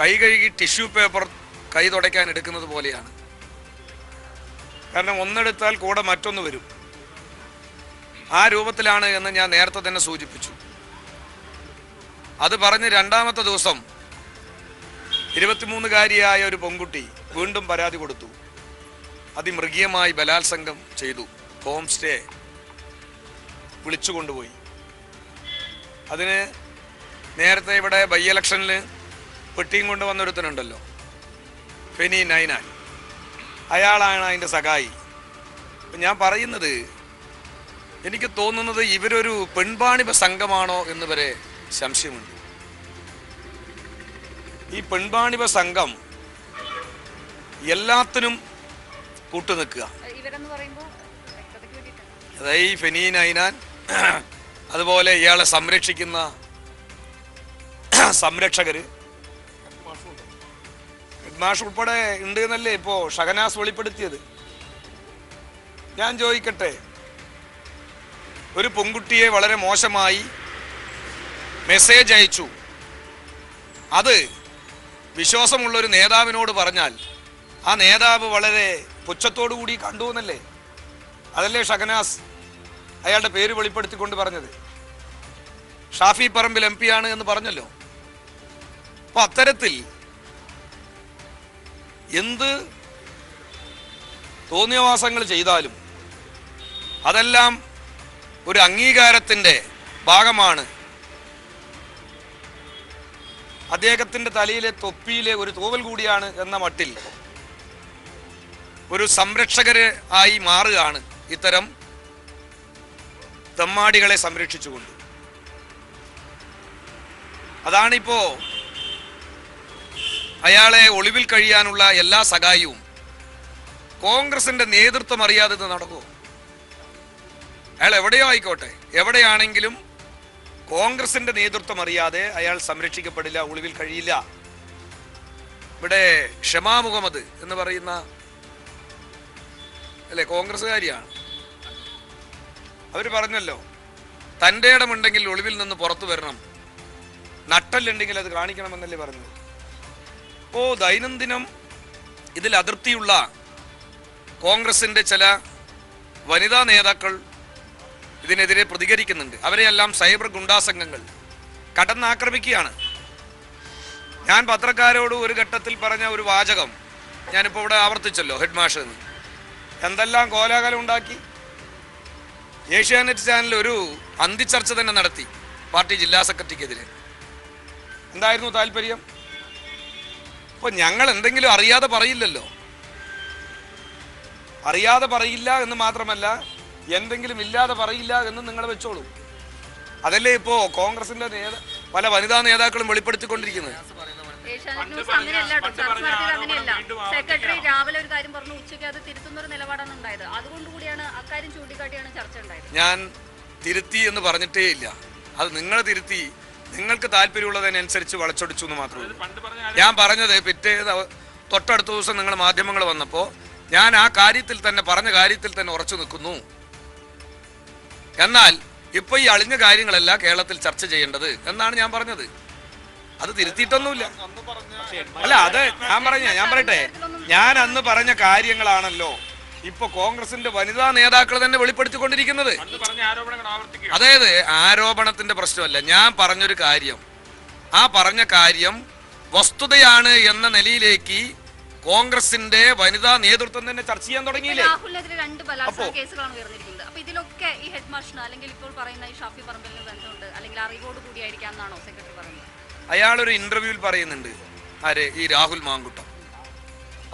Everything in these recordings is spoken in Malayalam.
കൈ കഴുകി ടിഷ്യൂ പേപ്പർ കൈ തുടയ്ക്കാൻ എടുക്കുന്നത് പോലെയാണ്. കാരണം ഒന്നെടുത്താൽ കൂടെ മറ്റൊന്ന് വരും. ആ രൂപത്തിലാണ് എന്ന് ഞാൻ നേരത്തെ തന്നെ സൂചിപ്പിച്ചു. അത് പറഞ്ഞ് രണ്ടാമത്തെ ദിവസം ഇരുപത്തിമൂന്നുകാരിയായ ഒരു പെൺകുട്ടി വീണ്ടും പരാതി കൊടുത്തു. അതിമൃഗീയമായി ബലാത്സംഗം ചെയ്തു. ഹോം സ്റ്റേ വിളിച്ചു കൊണ്ടുപോയി അതിന് നേരത്തെ ഇവിടെ ബൈ ഇലക്ഷനിൽ പെട്ടിയും കൊണ്ട് വന്നൊരുത്തനുണ്ടല്ലോ. ഫെനി നൈനാൻ. അയാളാണ് അതിന്റെ സഖായി. അപ്പം ഞാൻ പറയുന്നത് എനിക്ക് തോന്നുന്നത് ഇവരൊരു പെൺപാണിപ സംഘമാണോ എന്ന് വരെ സംശയമുണ്ട്. ഈ പെൺപാണിപ സംഘം എല്ലാത്തിനും കൂട്ടുനിൽക്കുക അതായത് ഈ ഫെനീൻ അയിനാൻ അതുപോലെ ഇയാളെ സംരക്ഷിക്കുന്ന സംരക്ഷകര് ഹെഡ്മാഷ് ഉൾപ്പെടെ ഉണ്ട് എന്നല്ലേ ഇപ്പോ ഷഹനാസ് വെളിപ്പെടുത്തിയത്? ഞാൻ ചോദിക്കട്ടെ. ഒരു പെൺകുട്ടിയെ വളരെ മോശമായി മെസ്സേജ് അയച്ചു. അത് വിശ്വാസമുള്ള ഒരു നേതാവിനോട് പറഞ്ഞാൽ ആ നേതാവ് വളരെ പുച്ഛത്തോടു കൂടി കണ്ടു എന്നല്ലേ? അതല്ലേ ഷഹനാസ് അയാളുടെ പേര് വെളിപ്പെടുത്തിക്കൊണ്ട് പറഞ്ഞത്? ഷാഫി പറമ്പിൽ എം ആണ് എന്ന് പറഞ്ഞല്ലോ. അപ്പൊ അത്തരത്തിൽ എന്ത് തോന്നിയവാസങ്ങൾ ചെയ്താലും അതെല്ലാം ഒരു അംഗീകാരത്തിന്റെ ഭാഗമാണ്. അദ്ദേഹത്തിന്റെ തലയിലെ തൊപ്പിയിലെ ഒരു തൂവൽ കൂടിയാണ് എന്ന മട്ടിൽ ഒരു സംരക്ഷകര് ആയി മാറുകയാണ് ഇത്തരം തെമ്മാടികളെ സംരക്ഷിച്ചുകൊണ്ട്. അതാണിപ്പോ അയാളെ ഒളിവിൽ കഴിയാനുള്ള എല്ലാ സഹായവും കോൺഗ്രസിന്റെ നേതൃത്വം അറിയാതെ ഇത് നടക്കുമോ അയാൾ എവിടെയോ ആയിക്കോട്ടെ. എവിടെയാണെങ്കിലും കോൺഗ്രസിന്റെ നേതൃത്വം അറിയാതെ അയാൾ സംരക്ഷിക്കപ്പെടില്ല ഒളിവിൽ കഴിയില്ല. ഇവിടെ ഷമാ മുഹമ്മദ് എന്ന് പറയുന്ന അല്ലെ കോൺഗ്രസ്സുകാരിയാണ്. അവർ പറഞ്ഞല്ലോ തന്റെ ഇടമുണ്ടെങ്കിൽ ഒളിവിൽ നിന്ന് പുറത്തു വരണം. നട്ടല്ലുണ്ടെങ്കിൽ അത് കാണിക്കണമെന്നല്ലേ പറഞ്ഞത്. ഓ ദൈനംദിനം ഇതിൽ അതിർത്തിയുള്ള കോൺഗ്രസിന്റെ ചില വനിതാ നേതാക്കൾ ഇതിനെതിരെ പ്രതികരിക്കുന്നുണ്ട്. അവരെയെല്ലാം സൈബർ ഗുണ്ടാസംഘങ്ങൾ കടന്നാക്രമിക്കുകയാണ്. ഞാൻ പത്രക്കാരോട് ഒരു ഘട്ടത്തിൽ പറഞ്ഞ ഒരു വാചകം ഞാനിപ്പോൾ ഇവിടെ ആവർത്തിച്ചല്ലോ ഹെഡ് മാഷ് എന്ന് എന്തെല്ലാം കോലാഹലം ഉണ്ടാക്കി? ഏഷ്യാനെറ്റ് ചാനൽ ഒരു അന്തിച്ചർച്ച തന്നെ നടത്തി പാർട്ടി ജില്ലാ സെക്രട്ടറിക്കെതിരെ. എന്തായിരുന്നു താല്പര്യം ഇപ്പൊ ഞങ്ങൾ എന്തെങ്കിലും അറിയാതെ പറയില്ലല്ലോ. അറിയാതെ പറയില്ല എന്ന് മാത്രമല്ല എന്തെങ്കിലും ഇല്ലാതെ പറയില്ല എന്ന് നിങ്ങൾ വെച്ചോളൂ. അതല്ലേ ഇപ്പോ കോൺഗ്രസിന്റെ നേത പല വനിതാ നേതാക്കളും വെളിപ്പെടുത്തിക്കൊണ്ടിരിക്കുന്നത്. സെക്രട്ടറി രാവിലെ ഒരു കാര്യം പറഞ്ഞു ഉച്ചയ്ക്ക് അത് തിരുത്തുന്ന ഒരു നിലപാടാണ് ഉണ്ടായത്. അതുകൊണ്ട് കൂടിയാണ് അക്കാര്യം ചൂണ്ടിക്കാട്ടിയാണ് ചർച്ച ഉണ്ടായത്. ഞാൻ തിരുത്തി എന്ന് പറഞ്ഞിട്ടേ ഇല്ല അത് നിങ്ങൾ തിരുത്തി നിങ്ങൾക്ക് താല്പര്യമുള്ളതിനനുസരിച്ച് വളച്ചൊടിച്ചു എന്ന് മാത്രമേ ഞാൻ പറഞ്ഞത് പിറ്റേ തൊട്ടടുത്ത ദിവസം നിങ്ങൾ മാധ്യമങ്ങൾ വന്നപ്പോൾ ഞാൻ ആ കാര്യത്തിൽ തന്നെ പറഞ്ഞ കാര്യത്തിൽ തന്നെ ഉറച്ചു നിൽക്കുന്നു. എന്നാൽ ഇപ്പൊ ഈ അളിഞ്ഞ കാര്യങ്ങളല്ല കേരളത്തിൽ ചർച്ച ചെയ്യേണ്ടത് എന്നാണ് ഞാൻ പറഞ്ഞത്. അത് തിരുത്തിയിട്ടൊന്നുമില്ല. അല്ല അത് ഞാൻ പറഞ്ഞ ഞാൻ പറയട്ടെ. ഞാൻ അന്ന് പറഞ്ഞ കാര്യങ്ങളാണല്ലോ. ഇപ്പൊ കോൺഗ്രസിന്റെ വനിതാ നേതാക്കൾ തന്നെ വെളിപ്പെടുത്തിക്കൊണ്ടിരിക്കുന്നത്. അതായത് ആരോപണത്തിന്റെ പ്രശ്നമല്ല. ഞാൻ പറഞ്ഞൊരു കാര്യം. ആ പറഞ്ഞ കാര്യം വസ്തുതയാണ് എന്ന നിലയിലേക്ക് കോൺഗ്രസിന്റെ വനിതാ നേതൃത്വം തന്നെ ചർച്ച ചെയ്യാൻ തുടങ്ങിയില്ലേ? ഇതിലൊക്കെ ഈ ഹെഡ് അല്ലെങ്കിൽ ഇപ്പോൾ പറയുന്ന ഈ ഷാഫി പറമ്പലിന് ബന്ധമുണ്ട്. അല്ലെങ്കിൽ അറിവോട് കൂടിയായിരിക്കാം എന്നാണോ സെക്രട്ടറി പറയുന്നത്? അയാൾ ഒരു ഇന്റർവ്യൂവിൽ പറയുന്നുണ്ട്. ആര്? ഈ രാഹുൽ മാങ്കുട്ടം.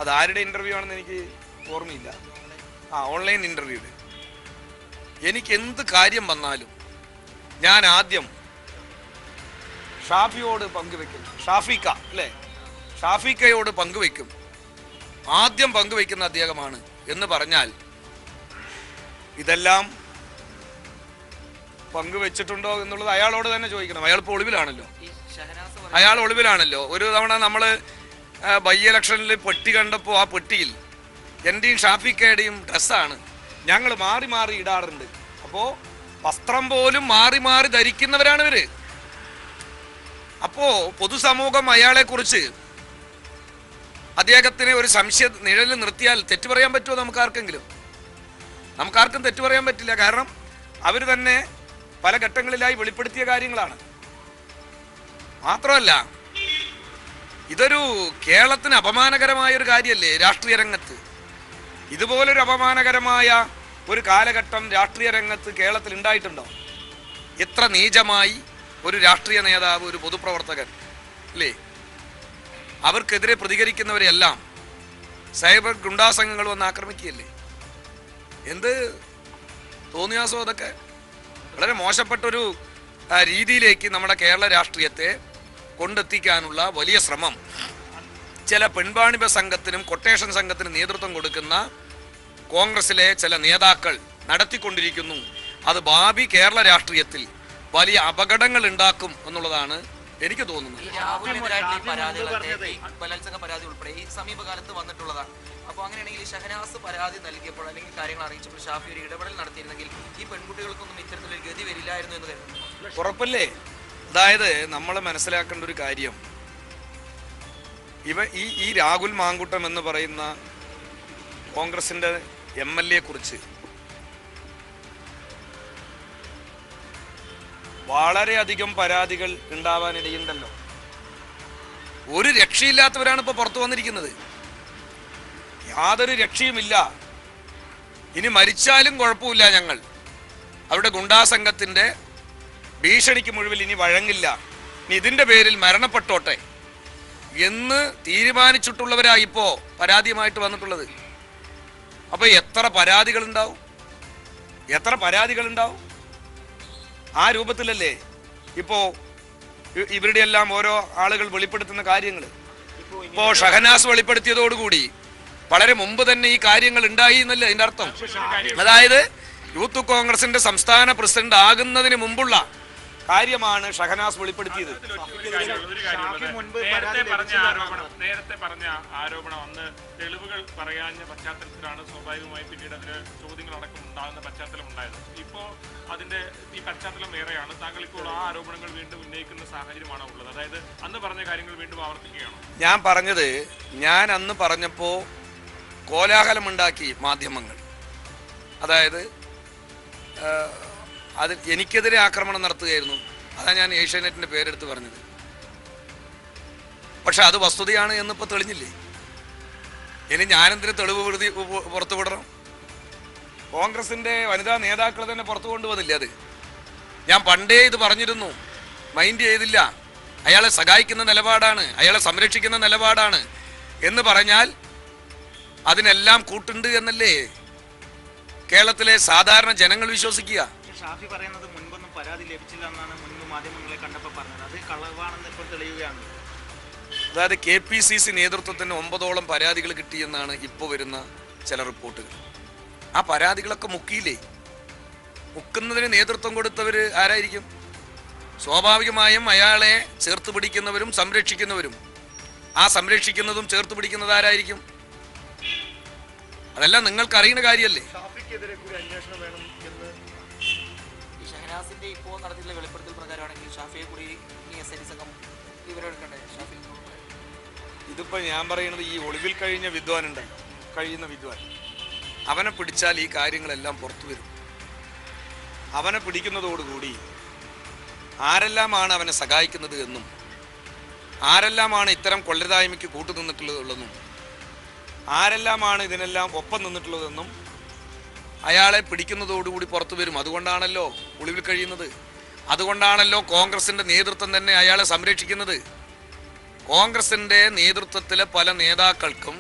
അത് ആരുടെ ഇന്റർവ്യൂ ആണെന്ന് എനിക്ക് ഓർമ്മയില്ല. ആ ഓൺലൈൻ ഇന്റർവ്യൂവിൽ എനിക്ക് എന്ത് കാര്യം വന്നാലും ഞാൻ ആദ്യം ഷാഫിയോട് പങ്കുവെക്കും. ഷാഫിക്ക അല്ലേ? ഷാഫിക്കയോട് പങ്കുവെക്കും. ആദ്യം പങ്കുവെക്കുന്ന അദ്ദേഹമാണ് എന്ന് പറഞ്ഞാൽ ഇതെല്ലാം പങ്കുവെച്ചിട്ടുണ്ടോ എന്നുള്ളത് അയാളോട് തന്നെ ചോദിക്കണം. അയാൾ ഇപ്പോൾ ഒളിവിലാണല്ലോ. അയാൾ ഒളിവിലാണല്ലോ. ഒരു തവണ നമ്മൾ ബൈ ഇലക്ഷനിൽ പെട്ടി കണ്ടപ്പോൾ ആ പെട്ടിയിൽ എന്റെയും ഷാഫിക്കയുടെയും ഡ്രസ്സാണ്. ഞങ്ങൾ മാറി മാറി ഇടാറുണ്ട്. അപ്പോൾ വസ്ത്രം പോലും മാറി മാറി ധരിക്കുന്നവരാണ് ഇവർ. അപ്പോ പൊതുസമൂഹം അയാളെ കുറിച്ച് അദ്ദേഹത്തിനെ ഒരു സംശയ നിഴലിൽ നിർത്തിയാൽ തെറ്റു പറയാൻ പറ്റുമോ നമുക്ക് ആർക്കെങ്കിലും നമുക്കാർക്കും തെറ്റു പറയാൻ പറ്റില്ല. കാരണം അവർ തന്നെ പല ഘട്ടങ്ങളിലായി വെളിപ്പെടുത്തിയ കാര്യങ്ങളാണ്. മാത്രമല്ല ഇതൊരു കേരളത്തിന് അപമാനകരമായ ഒരു കാര്യമല്ലേ രാഷ്ട്രീയ രംഗത്ത്? ഇതുപോലൊരു അപമാനകരമായ ഒരു കാലഘട്ടം രാഷ്ട്രീയ രംഗത്ത് കേരളത്തിൽ ഉണ്ടായിട്ടുണ്ടോ? എത്ര നീചമായി ഒരു രാഷ്ട്രീയ നേതാവ് ഒരു പൊതുപ്രവർത്തകൻ അല്ലേ? അവർക്കെതിരെ പ്രതികരിക്കുന്നവരെല്ലാം സൈബർ ഗുണ്ടാസംഘങ്ങൾ വന്ന് ആക്രമിക്കുകയല്ലേ? എന്ത് തോന്നിയാസോ അതൊക്കെ? വളരെ മോശപ്പെട്ടൊരു രീതിയിലേക്ക് നമ്മുടെ കേരള രാഷ്ട്രീയത്തെ കൊണ്ടെത്തിക്കാനുള്ള വലിയ ശ്രമം ചില പെൺവാണിഭ സംഘത്തിനും കൊട്ടേഷൻ സംഘത്തിനും നേതൃത്വം കൊടുക്കുന്ന കോൺഗ്രസിലെ ചില നേതാക്കൾ നടത്തിക്കൊണ്ടിരിക്കുന്നു. അത് ഭാവി കേരള രാഷ്ട്രീയത്തിൽ വലിയ അപകടങ്ങൾ ഉണ്ടാക്കും എന്നുള്ളതാണ് എനിക്ക് തോന്നുന്നത്. ബലാത്സംഗ പരാതി ഉൾപ്പെടെ ഈ സമീപകാലത്ത് വന്നിട്ടുള്ളതാണ്. അപ്പോൾ അങ്ങനെയാണെങ്കിൽ ഷഹനാസ് പരാതി നൽകിയപ്പോൾ അല്ലെങ്കിൽ കാര്യങ്ങൾ അറിയിച്ചപ്പോൾ ഷാഫി ഒരു ഇടപെടൽ നടത്തിയിരുന്നെങ്കിൽ ഈ പെൺകുട്ടികൾക്കൊന്നും ഇത്തരത്തിലൊരു ഗതി വരില്ലായിരുന്നു എന്ന് കരുതുന്നു. ഉറപ്പല്ലേ? അതായത് നമ്മൾ മനസ്സിലാക്കേണ്ട ഒരു കാര്യം. ഇവ ഈ ഈ രാഹുൽ മാങ്കുട്ടം എന്ന് പറയുന്ന കോൺഗ്രസിന്റെ എം എൽ എ കുറിച്ച് വളരെയധികം പരാതികൾ ഉണ്ടാവാനിടയുണ്ടല്ലോ. ഒരു രക്ഷയില്ലാത്തവരാണ് ഇപ്പോൾ പുറത്തു വന്നിരിക്കുന്നത്. യാതൊരു രക്ഷയുമില്ല. ഇനി മരിച്ചാലും കുഴപ്പമില്ല ഞങ്ങൾ. അവരുടെ ഗുണ്ടാസംഘത്തിന്റെ ഭീഷണിക്ക് മുഴുവൻ ഇനി വഴങ്ങില്ല. ഇനി ഇതിന്റെ പേരിൽ മരണപ്പെട്ടോട്ടെ? എന്ന് തീരുമാനിച്ചിട്ടുള്ളവരായി ഇപ്പോ പരാതിയുമായിട്ട് വന്നിട്ടുള്ളത്. അപ്പൊ എത്ര പരാതികൾ ഉണ്ടാവും എത്ര പരാതികൾ ഉണ്ടാവും ആ രൂപത്തിലല്ലേ ഇപ്പോ ഇവരുടെ എല്ലാം ഓരോ ആളുകൾ വെളിപ്പെടുത്തുന്ന കാര്യങ്ങൾ ഇപ്പോ ഷഹനാസ് വെളിപ്പെടുത്തിയതോടുകൂടി വളരെ മുമ്പ് തന്നെ ഈ കാര്യങ്ങൾ ഉണ്ടായി എന്നല്ലേ അതിന്റെ അർത്ഥം? അതായത് യൂത്ത് കോൺഗ്രസിന്റെ സംസ്ഥാന പ്രസിഡന്റ് ആകുന്നതിന് മുമ്പുള്ള കാര്യമാണ് ഷഹനാസ് വെളിപ്പെടുത്തിയത്. നേരത്തെ പറഞ്ഞ ആരോപണം. നേരത്തെ പറഞ്ഞ ആരോപണം അന്ന് തെളിവുകൾ പറയാഞ്ഞ പശ്ചാത്തലത്തിലാണ് സ്വാഭാവികമായി പിന്നീട് അതിന് ചോദ്യങ്ങൾ അടക്കം ഉണ്ടാകുന്ന പശ്ചാത്തലം ഉണ്ടായത്. ഇപ്പോ അതിന്റെ ഈ പശ്ചാത്തലം വേറെയാണ്. താങ്കൾ ഇപ്പോൾ ആ ആരോപണങ്ങൾ വീണ്ടും ഉന്നയിക്കുന്ന സാഹചര്യമാണോ ഉള്ളത്? അതായത് അന്ന് പറഞ്ഞ കാര്യങ്ങൾ വീണ്ടും ആവർത്തിക്കുകയാണോ? ഞാൻ പറഞ്ഞത് ഞാൻ അന്ന് പറഞ്ഞപ്പോ കോലാഹലമുണ്ടാക്കി മാധ്യമങ്ങൾ. അതായത് അത് എനിക്കെതിരെ ആക്രമണം നടത്തുകയായിരുന്നു. അതാ ഞാൻ ഏഷ്യാനെറ്റിന്റെ പേരെടുത്ത് പറഞ്ഞത്. പക്ഷെ അത് വസ്തുതയാണ് എന്നിപ്പോൾ തെളിഞ്ഞില്ലേ? ഇനി ഞാനെന്തിന് തെളിവ് വെറുതെ പുറത്തുവിടണം പുറത്തു വിടണം? കോൺഗ്രസിന്റെ വനിതാ നേതാക്കൾ തന്നെ പുറത്തു കൊണ്ടുവന്നില്ലേ അത്? ഞാൻ പണ്ടേ ഇത് പറഞ്ഞിരുന്നു. മൈൻഡ് ചെയ്തില്ല. അയാളെ സഹായിക്കുന്ന നിലപാടാണ്. അയാളെ സംരക്ഷിക്കുന്ന നിലപാടാണ്. എന്ന് പറഞ്ഞാൽ അതിനെല്ലാം കൂട്ടുണ്ട് എന്നല്ലേ? കേരളത്തിലെ സാധാരണ ജനങ്ങൾ വിശ്വസിക്കുക. ഷാഫി പറയുന്നത് മുൻപൊന്നും പരാതി ലഭിച്ചില്ല എന്നാണ് മുൻപ് മാധ്യമങ്ങളെ കണ്ടപ്പോൾ പറഞ്ഞത്. അത് കളവാണെന്ന് ഇപ്പോൾ തെളിയുകയാണ്. അതായത് കെ പി സി സി നേതൃത്വത്തിന് ഒമ്പതോളം പരാതികൾ കിട്ടിയെന്നാണ് ഇപ്പോൾ വരുന്ന ചില റിപ്പോർട്ടുകൾ. ആ പരാതികളൊക്കെ മുക്കിയില്ലേ? മുക്കുന്നതിന് നേതൃത്വം കൊടുത്തവർ ആരായിരിക്കും? സ്വാഭാവികമായും അയാളെ ചേർത്ത് പിടിക്കുന്നവരും സംരക്ഷിക്കുന്നവരും. ആ സംരക്ഷിക്കുന്നതും ചേർത്ത് പിടിക്കുന്നത് ആരായിരിക്കും? അതെല്ലാം നിങ്ങൾക്ക് അറിയുന്ന കാര്യമല്ലേ ഈ ഷഹനാസിന്റെ ഇപ്പോൾ നടത്തിയിട്ടുള്ള വെളിപ്പെടുത്തൽ പ്രകാരമാണെങ്കിൽ ഷാഫിയെ കൂടി ഈ എസ് ഐ ടി സംഘം വിവരമെടുക്കണ്ടേ? ഷാഫി ഇതിപ്പോൾ ഞാൻ പറയുന്നത് ഈ ഒളിവിൽ കഴിഞ്ഞ വിദ്വാൻ ഉണ്ടല്ലോ കഴിയുന്ന വിദ്വാൻ. അവനെ പിടിച്ചാൽ ഈ കാര്യങ്ങളെല്ലാം പുറത്തു വരും. അവനെ പിടിക്കുന്നതോടുകൂടി ആരെല്ലാമാണ് അവനെ സഹായിക്കുന്നത് എന്നും ആരെല്ലാമാണ് ഇത്തരം കൊള്ളരുതായ്മയ്ക്ക് കൂട്ടുനിന്നിട്ടുള്ളതെന്നും ആരെല്ലാമാണ് ഇതിനെല്ലാം ഒപ്പം നിന്നിട്ടുള്ളതെന്നും അയാളെ പിടിക്കുന്നതോടുകൂടി പുറത്തു വരും. അതുകൊണ്ടാണല്ലോ ഒളിവിൽ കഴിയുന്നത്. അതുകൊണ്ടാണല്ലോ കോൺഗ്രസിന്റെ നേതൃത്വം തന്നെ അയാളെ സംരക്ഷിക്കുന്നത്. കോൺഗ്രസിന്റെ നേതൃത്വത്തിലെ പല നേതാക്കൾക്കും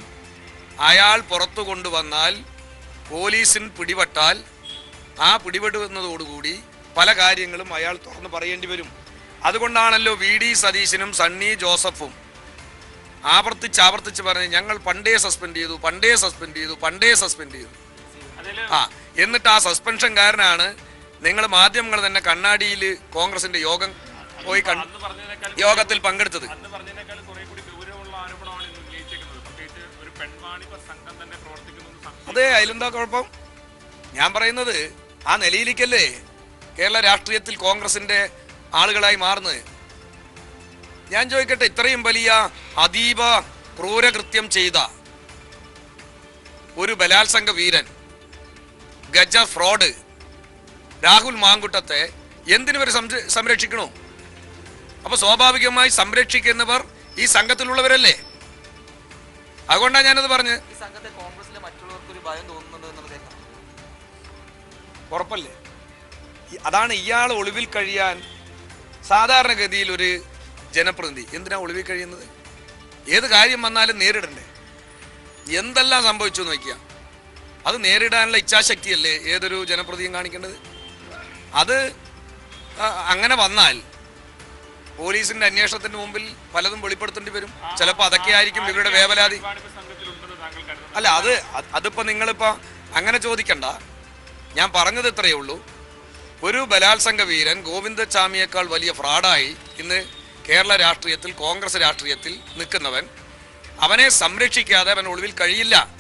അയാൾ പുറത്തു കൊണ്ടുവന്നാൽ പോലീസിന് പിടിപെട്ടാൽ ആ പിടിപെടുന്നതോടുകൂടി പല കാര്യങ്ങളും അയാൾ തുറന്നു പറയേണ്ടി വരും. അതുകൊണ്ടാണല്ലോ വി ഡി സതീശനും സണ്ണി ജോസഫും ആവർത്തിച്ച് ആവർത്തിച്ച് പറഞ്ഞ് ഞങ്ങൾ പണ്ടേ സസ്പെൻഡ് ചെയ്തു പണ്ടേ സസ്പെൻഡ് ചെയ്തു പണ്ടേ സസ്പെൻഡ് ചെയ്തു. ആ എന്നിട്ട് ആ സസ്പെൻഷൻ സസ്പെൻഷൻകാരനാണ് നിങ്ങൾ മാധ്യമങ്ങൾ തന്നെ കണ്ണാടിയിൽ കോൺഗ്രസിന്റെ യോഗം പോയി യോഗത്തിൽ പങ്കെടുത്തത്. അതെ അതിലെന്താ കുഴപ്പം? ഞാൻ പറയുന്നത് ആ നിലയിലേക്കല്ലേ കേരള രാഷ്ട്രീയത്തിൽ കോൺഗ്രസിന്റെ ആളുകളായി മാറുന്നത്? ഞാൻ ചോദിക്കട്ടെ ഇത്രയും വലിയ അതീവ ക്രൂരകൃത്യം ചെയ്ത ഒരു ബലാത്സംഗ വീരൻ ഗജ ഫ്രോഡ്. രാഹുൽ മാങ്കുട്ടത്തെ എന്തിനു വരെ സംരക്ഷിക്കണോ? അപ്പൊ സ്വാഭാവികമായി സംരക്ഷിക്കുന്നവർ ഈ സംഘത്തിലുള്ളവരല്ലേ? അതുകൊണ്ടാണ് ഞാനത് പറഞ്ഞ്. ഉറപ്പല്ലേ? അതാണ് ഇയാൾ ഒളിവിൽ കഴിയാൻ സാധാരണഗതിയിൽ ഒരു ജനപ്രതിനിധി. എന്തിനാ ഒളിവിൽ കഴിയുന്നത്? ഏത് കാര്യം വന്നാലും നേരിടണ്ടേ? എന്തെല്ലാം സംഭവിച്ചു നോക്കിയ? അത് നേരിടാനുള്ള ഇച്ഛാശക്തിയല്ലേ ഏതൊരു ജനപ്രതിയും കാണിക്കേണ്ടത്? അത് അങ്ങനെ വന്നാൽ പോലീസിന്റെ അന്വേഷണത്തിന് മുമ്പിൽ പലതും വെളിപ്പെടുത്തേണ്ടി വരും. ചിലപ്പോൾ അതൊക്കെ ആയിരിക്കും ഇവരുടെ വേവലാതി. അല്ല അത് അത് അതിപ്പോ നിങ്ങളിപ്പോ അങ്ങനെ ചോദിക്കണ്ട. ഞാൻ പറഞ്ഞത് ഇത്രയേ ഉള്ളൂ. ഒരു ബലാത്സംഗ വീരൻ ഗോവിന്ദ ചാമിയേക്കാൾ വലിയ ഫ്രാഡായി ഇന്ന് കേരള രാഷ്ട്രീയത്തിൽ കോൺഗ്രസ് രാഷ്ട്രീയത്തിൽ നിൽക്കുന്നവൻ അവനെ സംരക്ഷിക്കാതെ അവൻ ഒളിവിൽ കഴിയില്ല.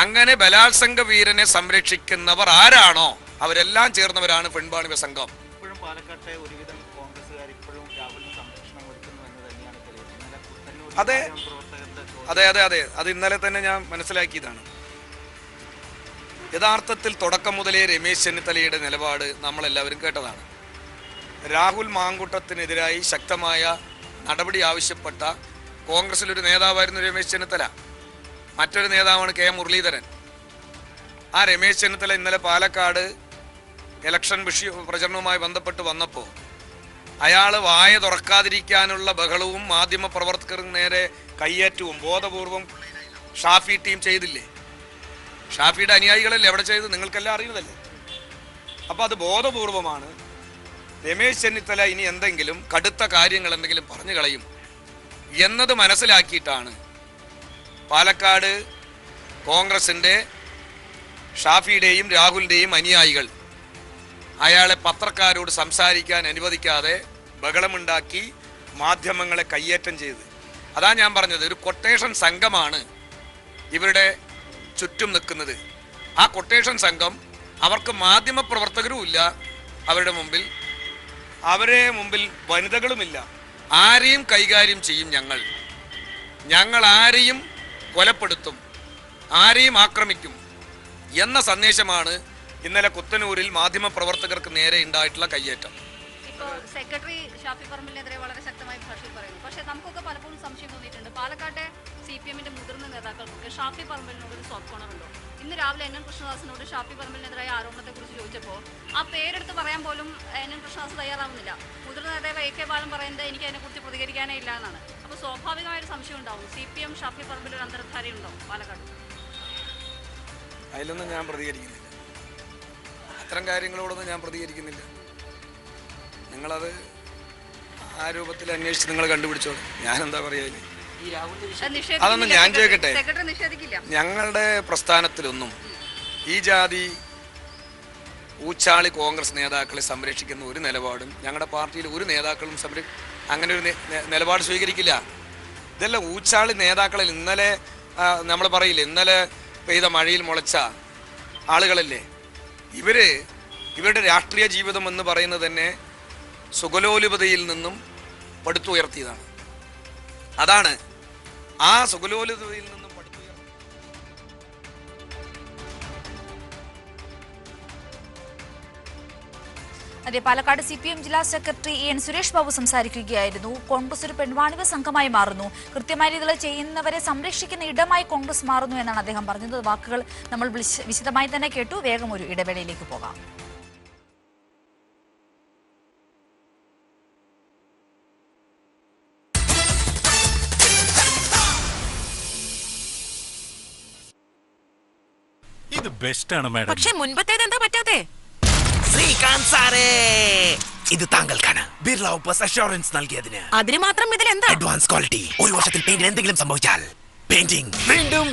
അങ്ങനെ ബലാത്സംഗ വീരനെ സംരക്ഷിക്കുന്നവർ ആരാണോ? അവരെല്ലാം ചേർന്നവരാണ് പെൺപാണിവ സംഘം. ഇപ്പോഴും പാലക്കാട്ടെ ഒരുവിധം കോൺഗ്രസ്സുകാർ ഇപ്പോഴും രാഹുലിന് സംരക്ഷണം എന്ന് തന്നെയാണ് അതെ. അതെ അതെ അതെ. അത് ഇന്നലെ തന്നെ ഞാൻ മനസ്സിലാക്കിയതാണ്. യഥാർത്ഥത്തിൽ തുടക്കം മുതലേ രമേശ് ചെന്നിത്തലയുടെ നിലപാട് നമ്മളെല്ലാവരും കേട്ടതാണ്. രാഹുൽ മാങ്കുട്ടത്തിനെതിരായി ശക്തമായ നടപടി ആവശ്യപ്പെട്ട കോൺഗ്രസിലൊരു നേതാവായിരുന്നു രമേശ് ചെന്നിത്തല. മറ്റൊരു നേതാവാണ് കെ മുരളീധരൻ. ആ രമേശ് ചെന്നിത്തല ഇന്നലെ പാലക്കാട് ഇലക്ഷൻ വിഷയ പ്രചരണവുമായി ബന്ധപ്പെട്ട് വന്നപ്പോൾ അയാൾ വായ തുറക്കാതിരിക്കാനുള്ള ബഹളവും മാധ്യമ പ്രവർത്തകർക്ക് നേരെ കയ്യേറ്റവും ബോധപൂർവം ഷാഫി ടീം ചെയ്തില്ലേ? ഷാഫിയുടെ അനുയായികളല്ലേ എവിടെ ചെയ്ത് നിങ്ങൾക്കെല്ലാം അറിയുന്നതല്ലേ? അപ്പോൾ അത് ബോധപൂർവമാണ്. രമേശ് ചെന്നിത്തല ഇനി എന്തെങ്കിലും കടുത്ത കാര്യങ്ങൾ എന്തെങ്കിലും പറഞ്ഞു കളയും. എന്നത് മനസ്സിലാക്കിയിട്ടാണ് പാലക്കാട് കോൺഗ്രസിന്റെ ഷാഫിയുടെയും രാഹുലിന്റെയും അനുയായികൾ. അയാളെ പത്രക്കാരോട് സംസാരിക്കാൻ അനുവദിക്കാതെ ബഹളമുണ്ടാക്കി മാധ്യമങ്ങളെ കയ്യേറ്റം ചെയ്ത്. അതാ ഞാൻ പറഞ്ഞത് ഒരു കൊട്ടേഷൻ സംഘമാണ് ഇവരുടെ ചുറ്റും നിൽക്കുന്നത്. ആ കൊട്ടേഷൻ സംഘം അവർക്ക് മാധ്യമ പ്രവർത്തകരും ഇല്ല അവരുടെ മുമ്പിൽ അവരെ മുമ്പിൽ വനിതകളുമില്ല. ആരെയും കൈകാര്യം ചെയ്യും ഞങ്ങൾ. ഞങ്ങൾ ആരെയും കൊലപ്പെടുത്തും ആരെയും ആക്രമിക്കും എന്ന സന്ദേശമാണ് ഇന്നലെ കുത്തനൂരിൽ മാധ്യമ പ്രവർത്തകർക്ക് നേരെ ഉണ്ടായിട്ടുള്ള കയ്യേറ്റം. സെക്രട്ടറി ഷാഫി വളരെ ശക്തമായി പറയുന്നു. പക്ഷെ നമുക്കൊക്കെ പലപ്പോഴും സംശയം ഷാഫി ഒരു ഇന്ന് രാവിലെ എൻ. എൻ. കൃഷ്ണദാസിനോട് ഷാഫി പറമ്പിലിനെതിരായ ആരോപണത്തെക്കുറിച്ച് ചോദിച്ചപ്പോൾ ആ പറയാൻ പോലും എൻ. എൻ. കൃഷ്ണദാസ് തയ്യാറാവുന്നില്ല. മുതിർന്ന നേതാവ് എ കെ ബാലൻ പറയുന്നത് എനിക്ക് പ്രതികരിക്കാനേ ഇല്ല എന്നാണ്. അപ്പോൾ സ്വാഭാവികമായ ഒരു സംശയം ഉണ്ടാവും. C P M Shafi Parambil ഒരു അന്തർധാരയുണ്ടോ പാലക്കാട്. അതിലൊന്നും ഞാൻ പ്രതികരിക്കുന്നില്ല. അത്തരം കാര്യങ്ങളോടൊന്നും ഞാൻ പ്രതികരിക്കുന്നില്ല. നിങ്ങളത് ആ രൂപത്തിൽ അന്വേഷിച്ച് നിങ്ങൾ കണ്ടുപിടിച്ചോ ഞാനെന്താ പറയാ ഇതിന്? ഈ രാഹുലിന്റെ വിഷയം അതൊന്നും ഞാൻ. ചോദിക്കട്ടെ? സെക്രട്ടറി നിഷേധിക്കില്ല. ഞങ്ങളുടെ പ്രസ്ഥാനത്തിലൊന്നും ഈ ജാതി ഊച്ചാളി കോൺഗ്രസ് നേതാക്കളെ സംരക്ഷിക്കുന്ന ഒരു നിലപാടും ഞങ്ങളുടെ പാർട്ടിയിൽ ഒരു നേതാക്കളും സംര അങ്ങനെ ഒരു നിലപാട് സ്വീകരിക്കില്ല. ഇതെല്ലാം ഊച്ചാളി നേതാക്കളിൽ ഇന്നലെ നമ്മൾ പറയില്ല ഇന്നലെ പെയ്ത മഴയിൽ മുളച്ച ആളുകളല്ലേ? ഇവർ ഇവരുടെ രാഷ്ട്രീയ ജീവിതം എന്ന് പറയുന്നത് തന്നെ സുഗലോലുപതയിൽ നിന്നും പടുത്തുയർത്തിയതാണ്. അതാണ് ആ സുഗലോലുപതയിൽ നിന്നും അതെ പാലക്കാട് സി പി എം ജില്ലാ secretary E N Suresh Babu സംസാരിക്കുകയായിരുന്നു. കോൺഗ്രസ് ഒരു പെൺവാണിവ സംഘമായി മാറുന്നു. കൃത്യമായ രീതിയിൽ ചെയ്യുന്നവരെ സംരക്ഷിക്കുന്ന ഇടമായി കോൺഗ്രസ് മാറുന്നു എന്നാണ് അദ്ദേഹം പറഞ്ഞത്. വാക്കുകൾ നമ്മൾ വിശദമായി തന്നെ കേട്ടു. വേഗം ഒരു ഇടവേളയിലേക്ക് പോകാം. ഇത് ആണ് മാഡം പക്ഷെ മുൻപത്തേത് എന്താ പറ്റാത്തെ? ശ്രീകാന്ത് സാറേ. ഇത് താങ്കൾക്കാണ്. ബിർള ഓപ്പസ് അഷുറൻസ് നൽകിയതിന്. അതിന് മാത്രം ഇതിൽ എന്താ അഡ്വാൻസ് ക്വാളിറ്റി ഒരു വർഷത്തിൽ പെയിന്റിന് എന്തെങ്കിലും സംഭവിച്ചാൽ പെയിന്റിംഗ് വീണ്ടും